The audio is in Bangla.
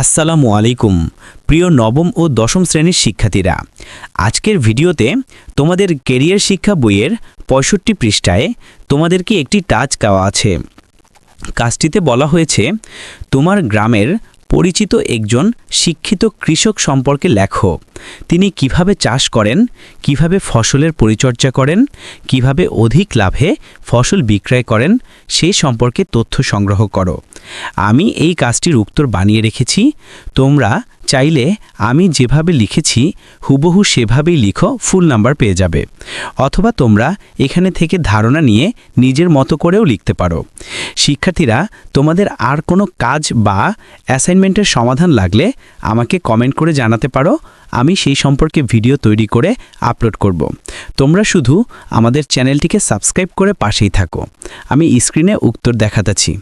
আসসালামু আলাইকুম, প্রিয় নবম ও দশম শ্রেণির শিক্ষার্থীরা। আজকের ভিডিওতে তোমাদের কেরিয়ার শিক্ষা বইয়ের পঁয়ষট্টি পৃষ্ঠায় তোমাদেরকে একটি টাচ দেওয়া আছে? কাজটিতে বলা হয়েছে, তোমার গ্রামের পরিচিত একজন শিক্ষিত কৃষক সম্পর্কে লেখো। তিনি কীভাবে চাষ করেন, কীভাবে ফসলের পরিচর্যা করেন, কীভাবে অধিক লাভে ফসল বিক্রয় করেন সেই সম্পর্কে তথ্য সংগ্রহ করো। আমি এই কাজটির উত্তর বানিয়ে রেখেছি। তোমরা চাইলে আমি যেভাবে লিখেছি, হুবহু সেভাবেই লিখো, ফুল নাম্বার পেয়ে যাবে। অথবা তোমরা এখানে থেকে ধারণা নিয়ে নিজের মতো করেও লিখতে পারো। শিক্ষার্থীরা, তোমাদের আর কোনো কাজ বা অ্যাসাইনমেন্টের সমাধান লাগলে আমাকে কমেন্ট করে জানাতে পারো। আমি সেই সম্পর্কে ভিডিও তৈরি করে আপলোড করব। তোমরা শুধু আমাদের চ্যানেলটিকে সাবস্ক্রাইব করে পাশেই থাকো। আমি স্ক্রিনে উত্তর দেখাতেছি।